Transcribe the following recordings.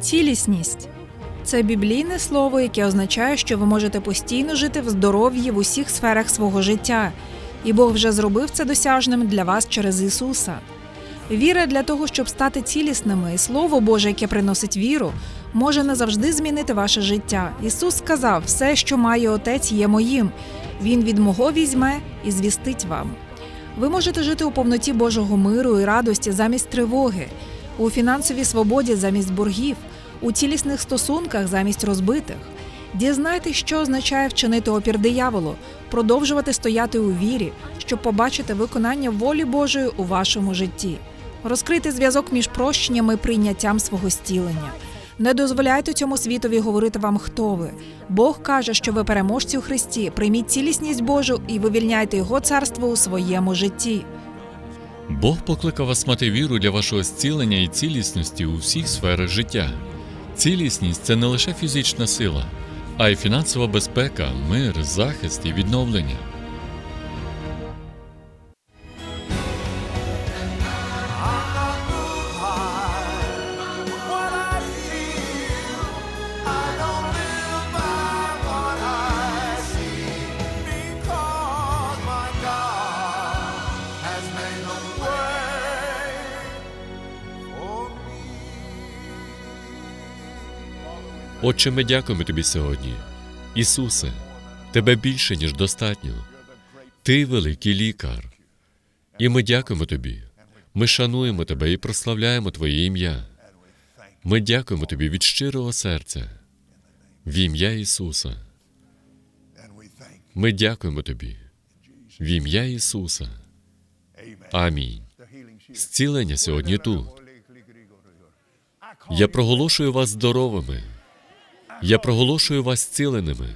Цілісність це біблійне слово, яке означає, що ви можете постійно жити в здоров'ї в усіх сферах свого життя, і Бог вже зробив це досяжним для вас через Ісуса. Віра для того, щоб стати цілісними, і Слово Боже, яке приносить віру, може назавжди змінити ваше життя. Ісус сказав: все, що має Отець, є моїм. Він від мого візьме і звістить вам. Ви можете жити у повноті Божого миру і радості замість тривоги, у фінансовій свободі замість боргів, у цілісних стосунках замість розбитих. Дізнайтесь, що означає вчинити опір дияволу, продовжувати стояти у вірі, щоб побачити виконання волі Божої у вашому житті, розкрити зв'язок між прощенням і прийняттям свого зцілення. Не дозволяйте цьому світові говорити вам, хто ви. Бог каже, що ви переможці у Христі. Прийміть цілісність Божу і вивільняйте Його царство у своєму житті. Бог покликав вас мати віру для вашого зцілення і цілісності у всіх сферах життя. Цілісність це не лише фізична сила, а й фінансова безпека, мир, захист і відновлення. Отче, ми дякуємо тобі сьогодні. Ісусе, тебе більше, ніж достатньо. Ти великий лікар. І ми дякуємо тобі. Ми шануємо тебе і прославляємо Твоє ім'я. Ми дякуємо тобі від щирого серця. В ім'я Ісуса. Ми дякуємо тобі. В ім'я Ісуса. Амінь. Зцілення сьогодні тут. Я проголошую вас здоровими. Я проголошую вас зціленими.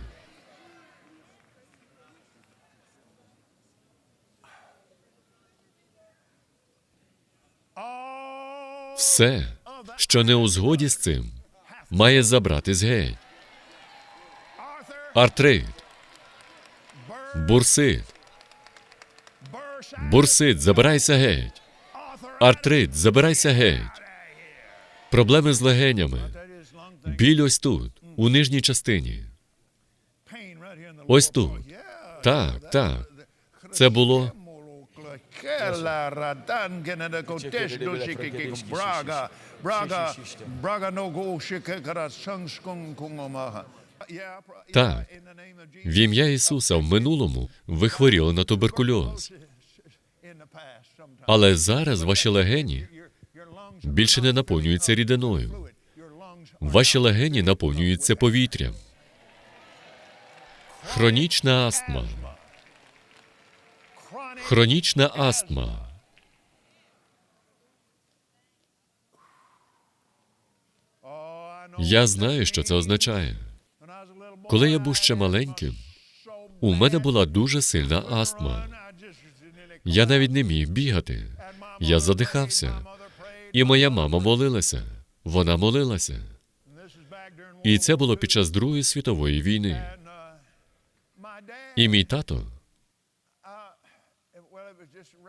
Все, що не у згоді з цим, має забратись геть. Артрит, бурсит, бурсит, забирайся геть. Артрит, забирайся геть. Проблеми з легенями. Біль ось тут, у нижній частині. Ось тут. Так, так. Це було. Так. В ім'я Ісуса в минулому ви хворіли на туберкульоз. Але зараз ваші легені більше не наповнюються рідиною. Ваші легені наповнюються повітрям. Хронічна астма. Хронічна астма. Я знаю, що це означає. Коли я був ще маленьким, у мене була дуже сильна астма. Я навіть не міг бігати. Я задихався. І моя мама молилася. Вона молилася. І це було під час Другої світової війни. І мій тато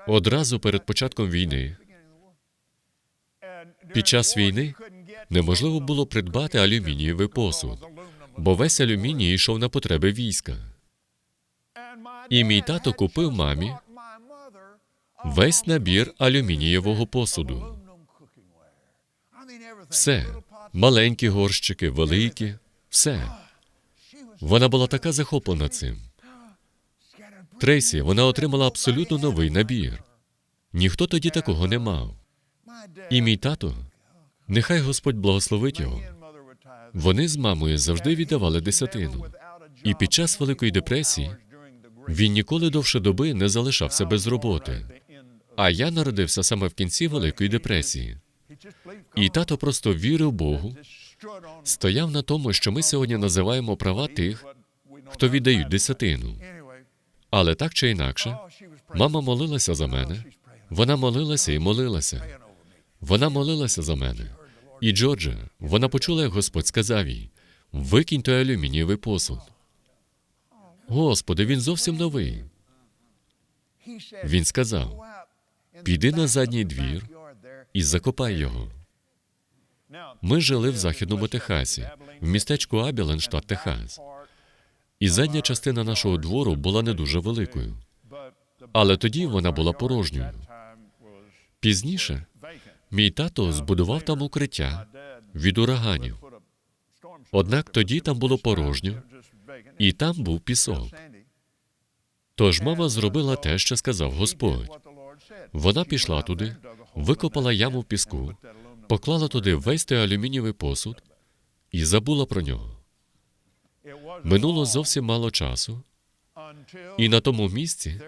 одразу перед початком війни, під час війни, неможливо було придбати алюмінієвий посуд, бо весь алюміній йшов на потреби війська. І мій тато купив мамі весь набір алюмінієвого посуду. Все, маленькі горщики, великі, все. Вона була така захоплена цим. Трейсі, вона отримала абсолютно новий набір. Ніхто тоді такого не мав. І мій тато, нехай Господь благословить його. Вони з мамою завжди віддавали десятину. І під час Великої депресії він ніколи довше доби не залишався без роботи. А я народився саме в кінці Великої депресії. І тато просто вірив Богу, стояв на тому, що ми сьогодні називаємо права тих, хто віддають десятину. Але так чи інакше, мама молилася за мене. Вона молилася і молилася. Вона молилася за мене. І Джорджа, вона почула, як Господь сказав їй: викинь той алюмінієвий посуд. Господи, він зовсім новий. Він сказав: піди на задній двір і закопай його. Ми жили в західному Техасі, в містечку Абілен, штат Техас. І задня частина нашого двору була не дуже великою, але тоді вона була порожньою. Пізніше мій тато збудував там укриття від ураганів. Однак тоді там було порожньо, і там був пісок. Тож мама зробила те, що сказав Господь. Вона пішла туди, викопала яму в піску, поклала туди весь той алюмінієвий посуд і забула про нього. Минуло зовсім мало часу, і на тому місці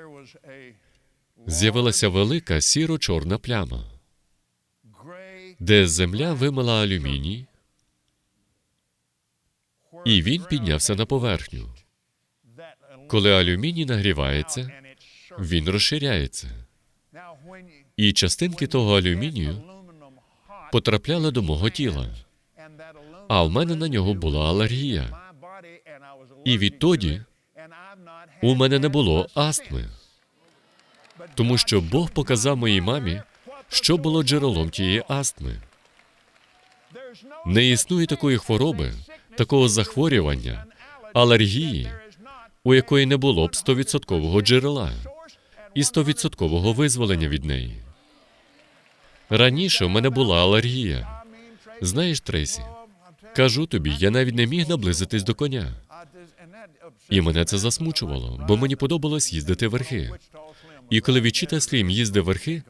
з'явилася велика сіро-чорна пляма, де земля вимила алюміній, і він піднявся на поверхню. Коли алюміній нагрівається, він розширяється, і частинки того алюмінію потрапляли до мого тіла, а в мене на нього була алергія. І відтоді у мене не було астми, тому що Бог показав моїй мамі, що було джерелом тієї астми. Не існує такої хвороби, такого захворювання, алергії, у якої не було б 100% джерела і 100% визволення від неї. Раніше у мене була алергія. Знаєш, Трейсі, кажу тобі, я навіть не міг наблизитись до коня. І мене це засмучувало, бо мені подобалось їздити верхи. І коли відчита Слім їздив верхи,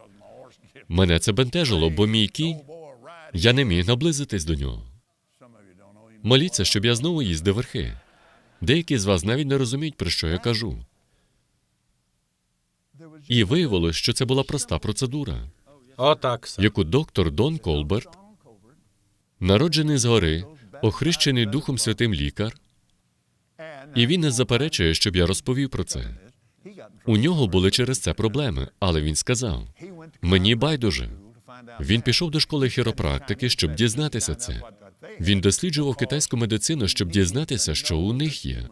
мене це бентежило, бо мій кінь, я не міг наблизитись до нього. Моліться, щоб я знову їздив верхи. Деякі з вас навіть не розуміють, про що я кажу. І виявилось, що це була проста процедура. Яку доктор Дон Колберт, народжений згори, охрещений Духом Святим лікар, і він не заперечує, щоб я розповів про це. У нього були через це проблеми, але він сказав: мені байдуже. Він пішов до школи хіропрактики, щоб дізнатися це. Він досліджував китайську медицину, щоб дізнатися, що у них є.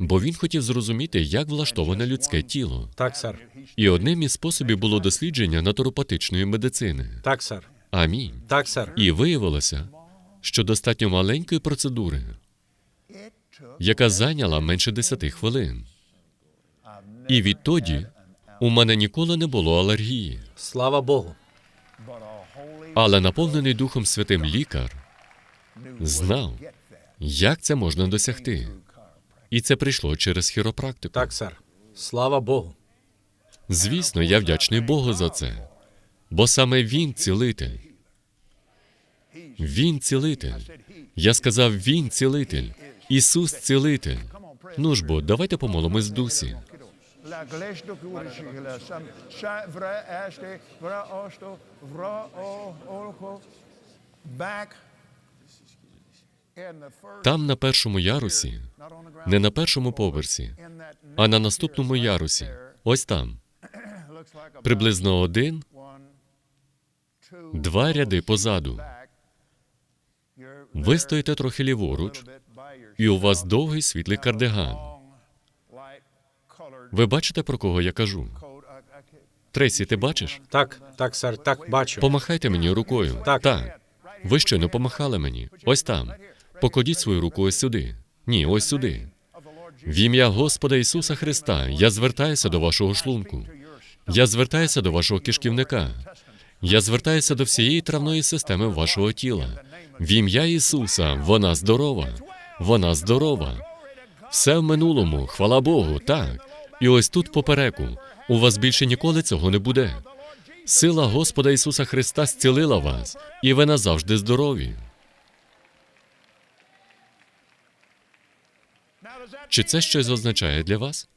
Бо він хотів зрозуміти, як влаштоване людське тіло. Так, сер. І одним із способів було дослідження натуропатичної медицини. Так, сер. Амінь. Так, сер. І виявилося, що достатньо маленької процедури, яка зайняла менше 10 хвилин. І відтоді у мене ніколи не було алергії. Слава Богу. Але наповнений Духом Святим лікар знав, як це можна досягти. І це прийшло через хіропрактику. Так, сер. Слава Богу. Звісно, я вдячний Богу за це, бо саме Він цілитель. Він цілитель. Я сказав, Він цілитель. Ісус цілитель. Ну ж бо, давайте помолимось в дусі. La Там на першому ярусі, не на першому поверсі, а на наступному ярусі. Ось там, приблизно один, два ряди позаду. Ви стоїте трохи ліворуч, і у вас довгий світлий кардиган. Ви бачите, про кого я кажу? Трейсі, ти бачиш? Так, так, сер. Так, бачу. Помахайте мені рукою. Так. Так. Ви щойно помахали мені. Ось там. Покладіть свою руку ось сюди. Ні, ось сюди. В ім'я Господа Ісуса Христа я звертаюся до вашого шлунку. Я звертаюся до вашого кишківника. Я звертаюся до всієї травної системи вашого тіла. В ім'я Ісуса вона здорова. Вона здорова. Все в минулому, хвала Богу, так. І ось тут попереку. У вас більше ніколи цього не буде. Сила Господа Ісуса Христа зцілила вас, і ви назавжди здорові. Чи це щось означає для вас?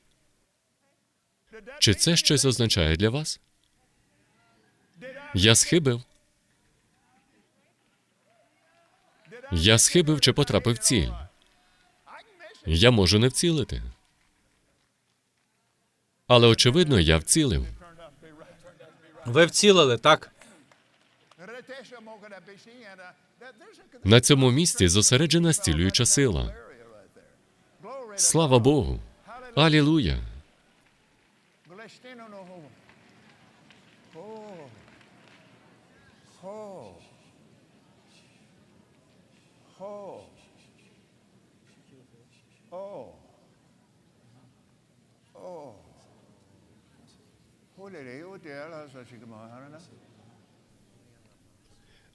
Чи це щось означає для вас? Я схибив. Я схибив чи потрапив в ціль. Я можу не вцілити. Але очевидно, я вцілив. Ви вцілили, так? На цьому місці зосереджена зцілююча сила. Слава Богу! Алілуя!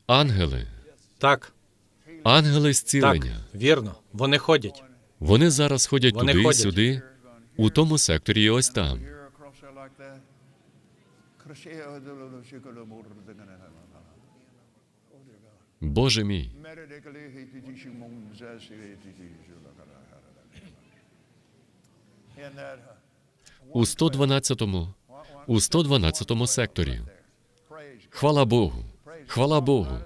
Ангели, Так, ангели так, зцілення. вірно. Вони ходять. Вони зараз ходять Вони туди ходять. сюди, у тому секторі і ось там. Боже мій, у 112-му, у 112-му секторі. Хвала Богу, хвала Богу.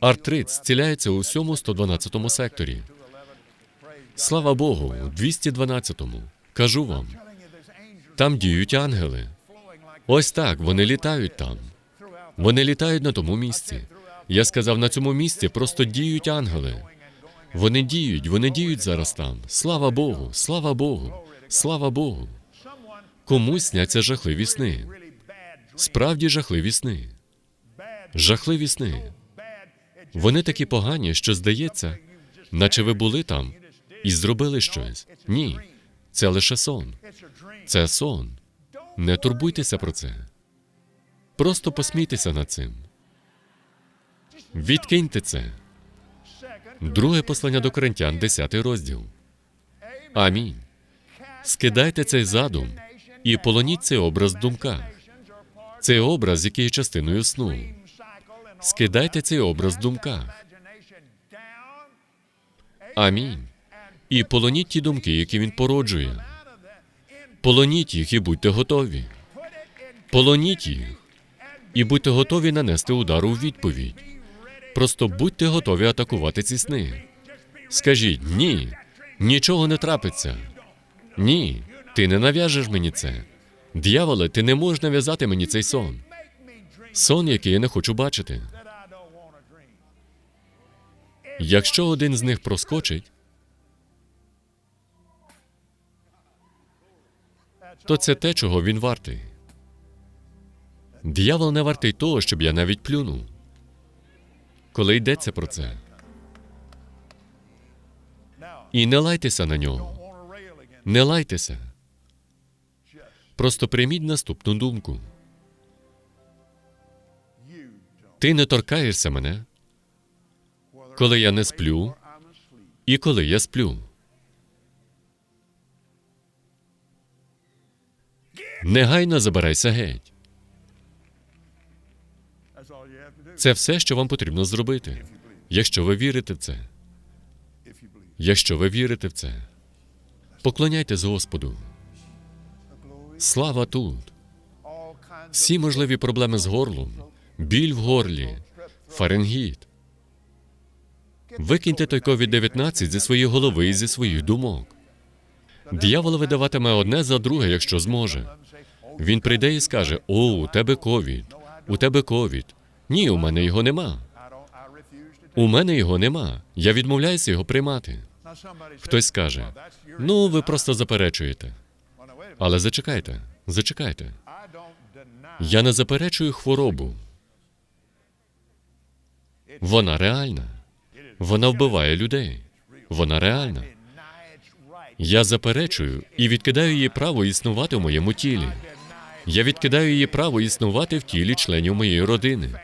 Артрит зціляється у всьому 112-му секторі. Слава Богу, у 212-му. Кажу вам, там діють ангели. Ось так, вони літають там. Вони літають на тому місці. Я сказав, на цьому місці просто діють ангели. Вони діють, вони діють зараз там. Слава Богу, слава Богу, слава Богу. Комусь сняться жахливі сни. Справді жахливі сни. Жахливі сни. Вони такі погані, що здається, наче ви були там і зробили щось. Ні, це лише сон. Це сон. Не турбуйтеся про це. Просто посмійтеся над цим. Відкиньте це. Друге послання до Коринтян, 10 розділ. Амінь. Скидайте цей задум і полоніть цей образ в думках. Цей образ, який є частиною сну. Скидайте цей образ в думках. Амінь. І полоніть ті думки, які він породжує. Полоніть їх і будьте готові. Полоніть їх і будьте готові нанести удар у відповідь. Просто будьте готові атакувати ці сни. Скажіть ні, нічого не трапиться. Ні, ти не нав'яжеш мені це. Д'яволе, ти не можеш нав'язати мені цей сон. Сон, який я не хочу бачити. Якщо один з них проскочить, то це те, чого він вартий. Д'явол не вартий того, щоб я навіть плюнув. Коли йдеться про це. І не лайтеся на нього. Не лайтеся. Просто прийміть наступну думку. Ти не торкаєшся мене, коли я не сплю і коли я сплю. Негайно забирайся геть. Це все, що вам потрібно зробити, якщо ви вірите в це. Якщо ви вірите в це, поклоняйтесь Господу. Слава тут. Всі можливі проблеми з горлом, біль в горлі, фаренгіт. Викиньте той COVID-19 зі своєї голови і зі своїх думок. Диявол видаватиме одне за друге, якщо зможе. Він прийде і скаже: О, у тебе ковід, у тебе ковід. Ні, у мене його нема. У мене його нема. Я відмовляюся його приймати. Хтось скаже: ну, ви просто заперечуєте. Але зачекайте, зачекайте. Я не заперечую хворобу. Вона реальна. Вона вбиває людей. Вона реальна. Я заперечую і відкидаю її право існувати в моєму тілі. Я відкидаю її право існувати в тілі членів моєї родини.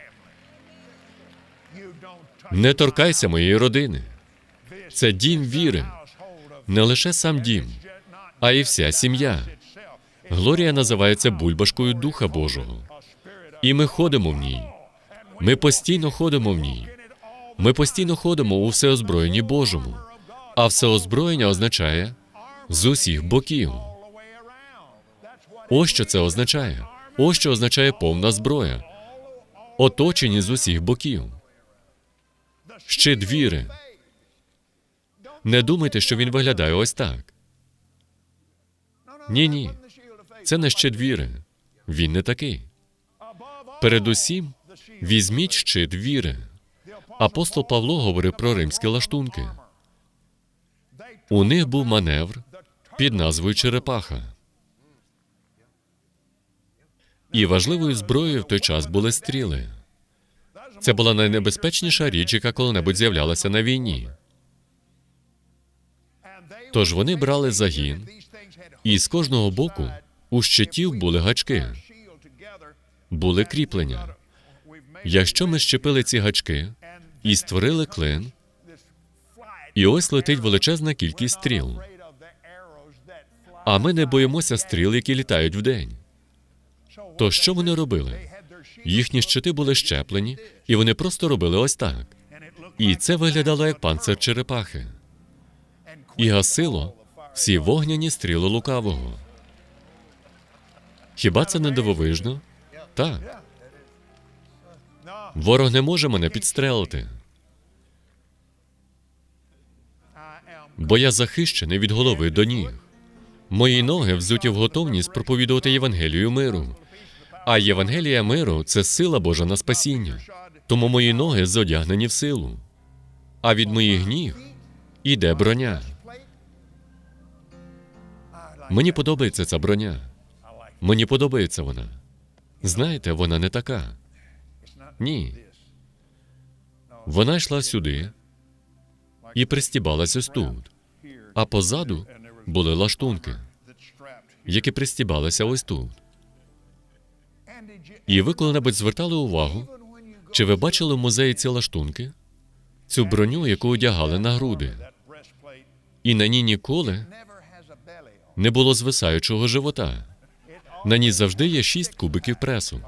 Не торкайся моєї родини. Це дім віри, не лише сам дім, а й вся сім'я. Глорія називається бульбашкою Духа Божого. І ми ходимо в ній. Ми постійно ходимо в ній. Ми постійно ходимо у всеозброєнні Божому. А всеозброєння означає з усіх боків. Ось що це означає. Ось що означає повна зброя. Оточені з усіх боків. Щит віри. Не думайте, що він виглядає ось так. Ні, ні. Це не щит віри. Він не такий. Передусім, візьміть щит віри. Апостол Павло говорив про римські лаштунки. У них був маневр під назвою Черепаха. І важливою зброєю в той час були стріли. Це була найнебезпечніша річ, яка коли-небудь з'являлася на війні. Тож вони брали загін, і з кожного боку у щитів були гачки, були кріплення. Якщо ми щепили ці гачки і створили клин, і ось летить величезна кількість стріл. А ми не боїмося стріл, які літають вдень. То що вони робили? Їхні щити були щеплені, і вони просто робили ось так. І це виглядало як панцир черепахи. І гасило всі вогняні стріли лукавого. Хіба це не дивовижно? Так. Ворог не може мене підстрелити, бо я захищений від голови до ніг. Мої ноги взуті в готовність проповідувати Євангелію миру. А Євангелія миру це сила Божа на спасіння. Тому мої ноги зодягнені в силу. А від моїх ніг іде броня. Мені подобається ця броня. Мені подобається вона. Знаєте, вона не така. Ні. Вона йшла сюди і пристібалась ось тут. А позаду були лаштунки, які пристібалися ось тут. І ви коли-небудь звертали увагу, чи ви бачили в музеї ці лаштунки? Цю броню, яку одягали на груди. І на ній ніколи не було звисаючого живота. На ній завжди є шість кубиків пресу.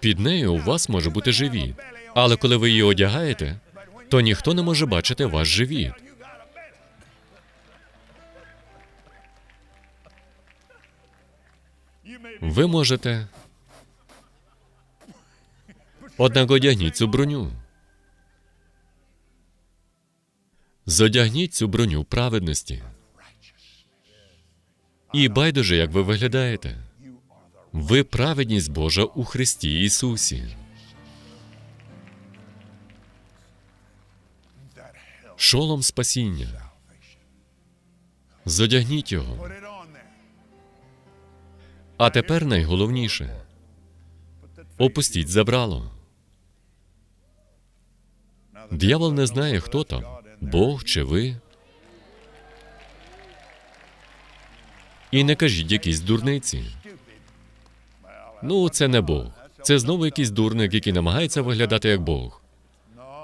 Під нею у вас може бути живіт. Але коли ви її одягаєте, то ніхто не може бачити ваш живіт. Ви можете. Однак одягніть цю броню. Зодягніть цю броню праведності. І байдуже, як ви виглядаєте. Ви праведність Божа у Христі Ісусі. Шолом спасіння. Зодягніть його. А тепер найголовніше опустіть забрало. Д'явол не знає, хто там Бог чи ви. І не кажіть якісь дурниці. Ну, це не Бог. Це знову якийсь дурник, який намагається виглядати як Бог.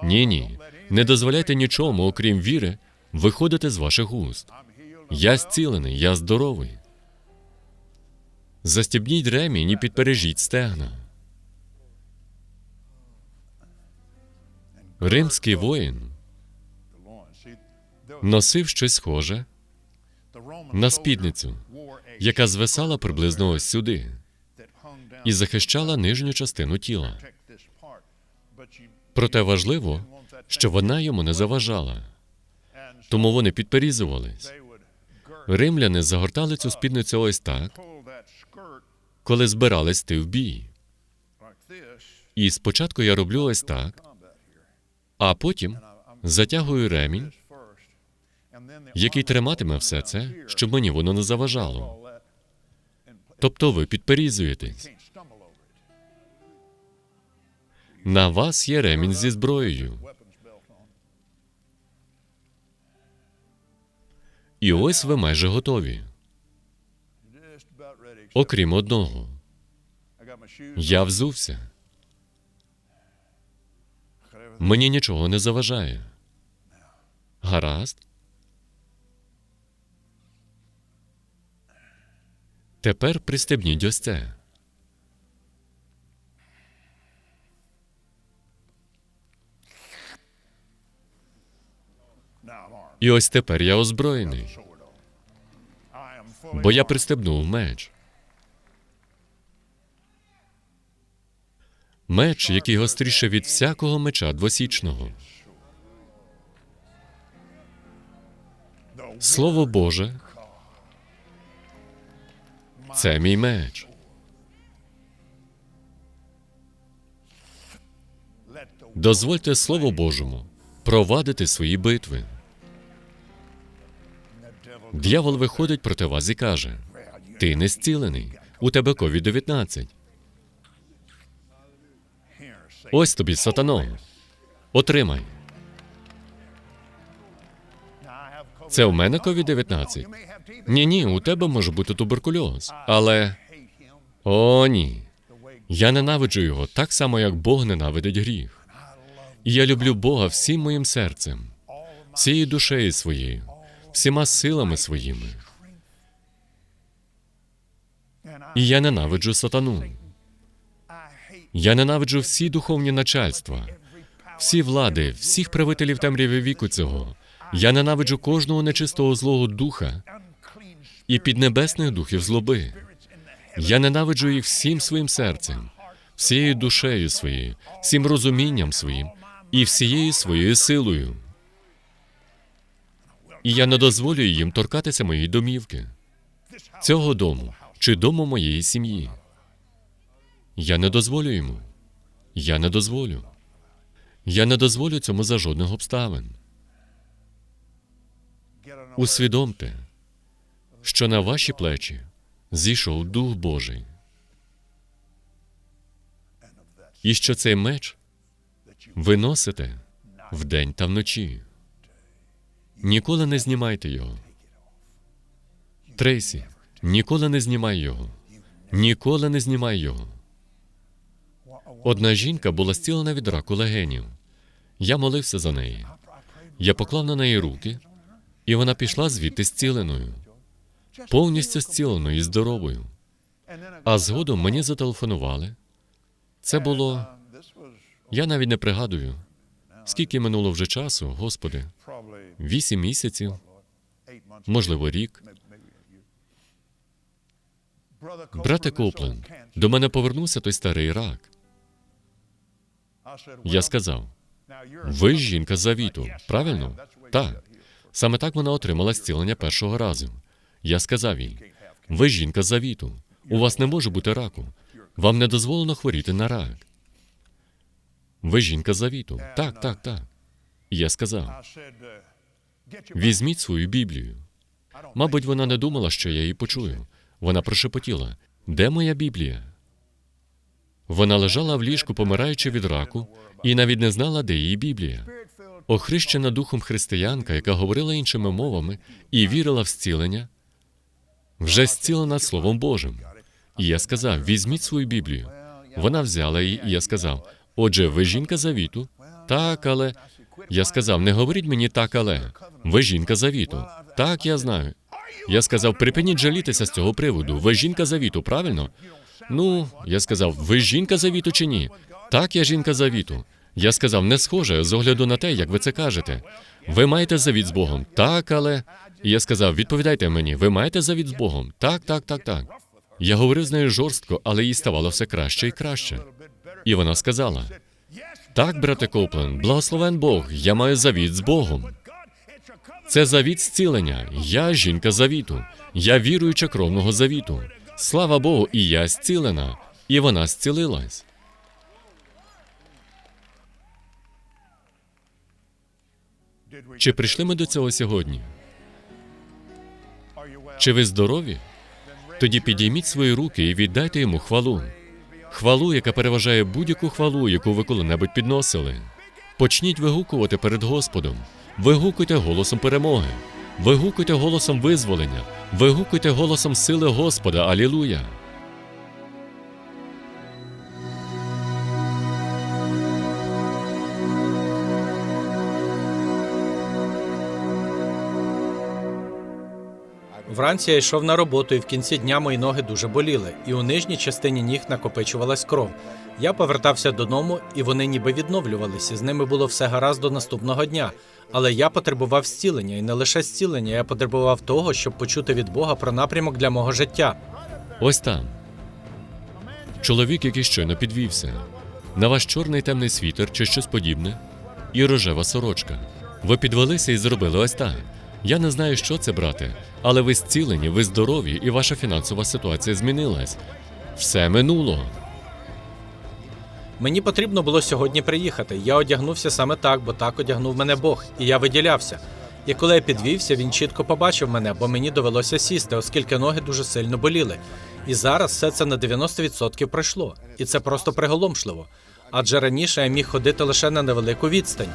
Ні, ні. Не дозволяйте нічому, окрім віри, виходити з ваших уст. Я зцілений, я здоровий. Застібніть ремінь і підпережіть стегна. Римський воїн носив щось схоже на спідницю, яка звисала приблизно ось сюди і захищала нижню частину тіла. Проте важливо, що вона йому не заважала, тому вони підперізувались. Римляни загортали цю спідницю ось так, коли збирались йти в бій. І спочатку я роблю ось так, а потім затягую ремінь, який триматиме все це, щоб мені воно не заважало. Тобто ви підперізуєтесь. На вас є ремінь зі зброєю. І ось ви майже готові. Окрім одного, я взувся. Мені нічого не заважає. Гаразд. Тепер пристебніть ось це. І ось тепер я озброєний, бо я пристебнув меч. Меч, який гостріше від всякого меча двосічного. Слово Боже, це мій меч. Дозвольте Слову Божому провадити свої битви. Д'явол виходить проти вас і каже: Ти не зцілений, у тебе ковід 19 Ось тобі, сатано. Отримай. Це у мене COVID-19? Ні, ні, у тебе може бути туберкульоз. Але. О, ні. Я ненавиджу його так само, як Бог ненавидить гріх. І я люблю Бога всім моїм серцем, всією душею своєю, всіма силами своїми. І я ненавиджу сатану. Я ненавиджу всі духовні начальства, всі влади, всіх правителів темряви віку цього. Я ненавиджу кожного нечистого злого духа і піднебесних духів злоби. Я ненавиджу їх всім своїм серцем, всією душею своєю, всім розумінням своїм і всією своєю силою. І я не дозволю їм торкатися моєї домівки, цього дому чи дому моєї сім'ї. Я не дозволю йому. Я не дозволю. Я не дозволю цьому за жодних обставин. Усвідомте, що на ваші плечі зійшов Дух Божий. І що цей меч ви носите вдень та вночі. Ніколи не знімайте його. Трейсі, ніколи не знімай його. Ніколи не знімай його. Одна жінка була зцілена від раку легенів. Я молився за неї. Я поклав на неї руки, і вона пішла звідти зціленою, повністю зціленою і здоровою. А згодом мені зателефонували. Це було. Я навіть не пригадую, скільки минуло вже часу, Господи, вісім місяців, можливо, рік. Брате Копленд, до мене повернувся той старий рак. Я сказав: ви жінка завіту, правильно? Так. Саме так вона отримала зцілення першого разу. Я сказав їй: ви жінка завіту. У вас не може бути раку. Вам не дозволено хворіти на рак. Ви жінка завіту. Так, так, так. І Я сказав: візьміть свою Біблію. Мабуть, вона не думала, що я її почую. Вона прошепотіла: де моя Біблія? Вона лежала в ліжку, помираючи від раку, і навіть не знала, де її Біблія. Охрещена духом християнка, яка говорила іншими мовами і вірила в зцілення, вже зцілена Словом Божим. І я сказав: візьміть свою Біблію. Вона взяла її, і я сказав: Отже, ви жінка завіту? Так, але я сказав: не говоріть мені так, але ви жінка завіту. Так, я знаю. Я сказав: припиніть жалітися з цього приводу. Ви жінка завіту, правильно? Ну, я сказав, ви жінка завіту чи ні? Так, я жінка завіту. Я сказав, не схоже з огляду на те, як ви це кажете. Ви маєте завіт з Богом. Так, але. І я сказав, відповідайте мені, ви маєте завіт з Богом? Так, так, так, так. Я говорив з нею жорстко, але їй ставало все краще і краще. І вона сказала: Так, брате Коплен, благословен Бог, я маю завіт з Богом. Це завіт зцілення. Я жінка завіту. Я віруюча кровного завіту. Слава Богу, і я зцілена. І вона зцілилась. Чи прийшли ми до цього сьогодні? Чи ви здорові? Тоді підійміть свої руки і віддайте йому хвалу. Хвалу, яка переважає будь-яку хвалу, яку ви коли-небудь підносили. Почніть вигукувати перед Господом. Вигукуйте голосом перемоги. Вигукуйте голосом визволення. Вигукуйте голосом сили Господа. Алілуя! Вранці я йшов на роботу, і в кінці дня мої ноги дуже боліли, і у нижній частині ніг накопичувалась кров. Я повертався додому, і вони ніби відновлювалися. З ними було все гаразд до наступного дня. Але я потребував зцілення, і не лише зцілення, я потребував того, щоб почути від Бога про напрямок для мого життя. Ось там. Чоловік, який щойно підвівся. На ваш чорний темний світер чи щось подібне, і рожева сорочка. Ви підвелися і зробили ось так. Я не знаю, що це, брате, але ви зцілені, ви здорові, і ваша фінансова ситуація змінилась. Все минуло. Мені потрібно було сьогодні приїхати. Я одягнувся саме так, бо так одягнув мене Бог, і я виділявся. І коли я підвівся, він чітко побачив мене, бо мені довелося сісти, оскільки ноги дуже сильно боліли. І зараз все це на 90% пройшло. І це просто приголомшливо. Адже раніше я міг ходити лише на невелику відстань.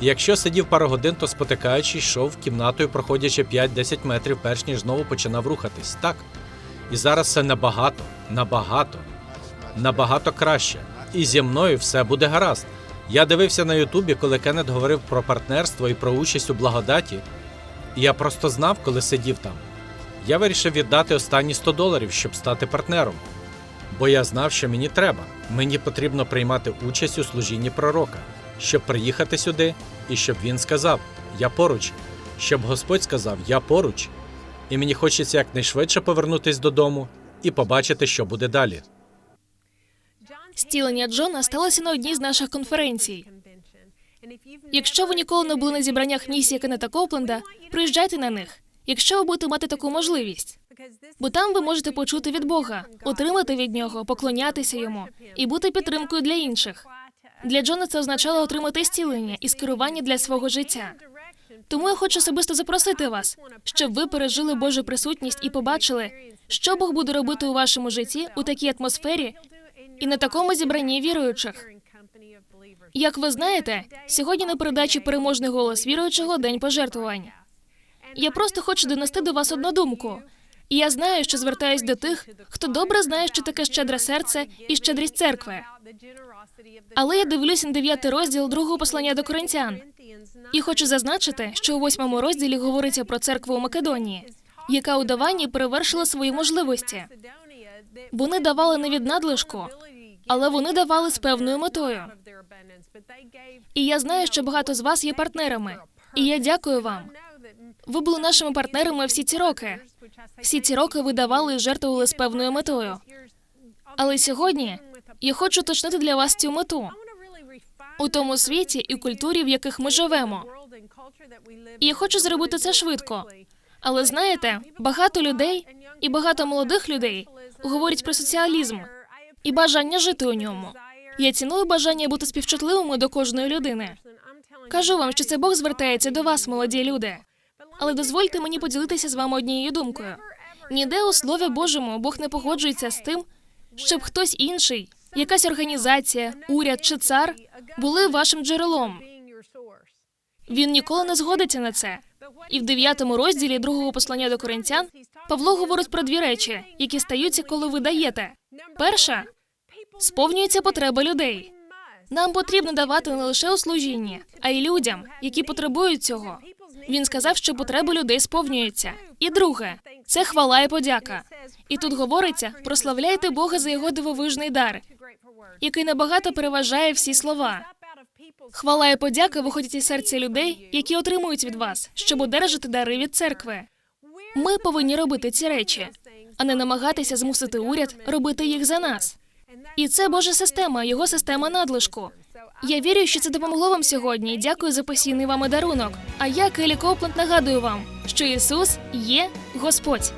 Якщо сидів пару годин, то спотикаючись, йшов кімнатою, проходячи 5-10 метрів, перш ніж знову починав рухатись. Так. І зараз все набагато, набагато, набагато краще. І зі мною все буде гаразд. Я дивився на Ютубі, коли Кеннет говорив про партнерство і про участь у благодаті. І я просто знав, коли сидів там. Я вирішив віддати останні 100 доларів, щоб стати партнером. Бо я знав, що мені треба. Мені потрібно приймати участь у служінні пророка, щоб приїхати сюди, і щоб він сказав: Я поруч, щоб Господь сказав Я поруч. І мені хочеться якнайшвидше повернутися додому і побачити, що буде далі. Стілення Джона сталося на одній з наших конференцій. Якщо ви ніколи не були на зібраннях місії Кеннета Копленда, приїжджайте на них, якщо ви будете мати таку можливість. Бо там ви можете почути від Бога, отримати від нього, поклонятися йому і бути підтримкою для інших. Для Джона це означало отримати зцілення і скерування для свого життя. Тому я хочу особисто запросити вас, щоб ви пережили Божу присутність і побачили, що Бог буде робити у вашому житті у такій атмосфері і на такому зібранні віруючих. Як ви знаєте, сьогодні на передачі переможний голос віруючого день пожертвувань. Я просто хочу донести до вас одну думку. І я знаю, що звертаюсь до тих, хто добре знає, що таке щедре серце і щедрість церкви. Але я дивлюся на дев'ятий розділ другого послання до коринтян. І хочу зазначити, що у восьмому розділі говориться про церкву у Македонії, яка у даванні перевершила свої можливості. Вони давали не від надлишку, але вони давали з певною метою. І я знаю, що багато з вас є партнерами. І я дякую вам. Ви були нашими партнерами всі ці роки. Всі ці роки ви давали і жертвували з певною метою. Але сьогодні я хочу уточнити для вас цю мету у тому світі і культурі, в яких ми живемо. І я хочу зробити це швидко. Але знаєте, багато людей і багато молодих людей говорять про соціалізм і бажання жити у ньому. Я ціную бажання бути співчутливими до кожної людини. Кажу вам, що це Бог звертається до вас, молоді люди. Але дозвольте мені поділитися з вами однією думкою. Ніде у Слові Божому Бог не погоджується з тим, щоб хтось інший, якась організація, уряд чи цар були вашим джерелом. Він ніколи не згодиться на це. І в дев'ятому розділі другого послання до коринтян Павло говорить про дві речі, які стаються, коли ви даєте. Перша сповнюється потреба людей. Нам потрібно давати не лише у служінні, а й людям, які потребують цього. Він сказав, що потреби людей сповнюються. І друге це хвала і подяка. І тут говориться: прославляйте Бога за його дивовижний дар, який набагато переважає всі слова. Хвала і подяка виходять із серця людей, які отримують від вас, щоб одержати дари від церкви. Ми повинні робити ці речі, а не намагатися змусити уряд робити їх за нас. І це Божа система, його система надлишку. Я вірю, що це допомогло вам сьогодні. Дякую за постійний вами дарунок. А я, Келі Копленд, нагадую вам, що Ісус є Господь.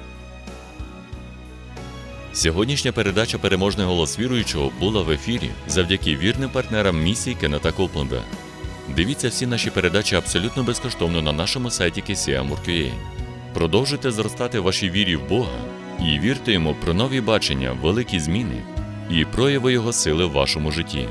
Сьогоднішня передача Переможний голос віруючого була в ефірі завдяки вірним партнерам місії Кеннета Копленда. Дивіться всі наші передачі абсолютно безкоштовно на нашому сайті KCM.org.ua. Продовжуйте зростати в вашій вірі в Бога і вірте йому про нові бачення, великі зміни і прояви Його сили в вашому житті.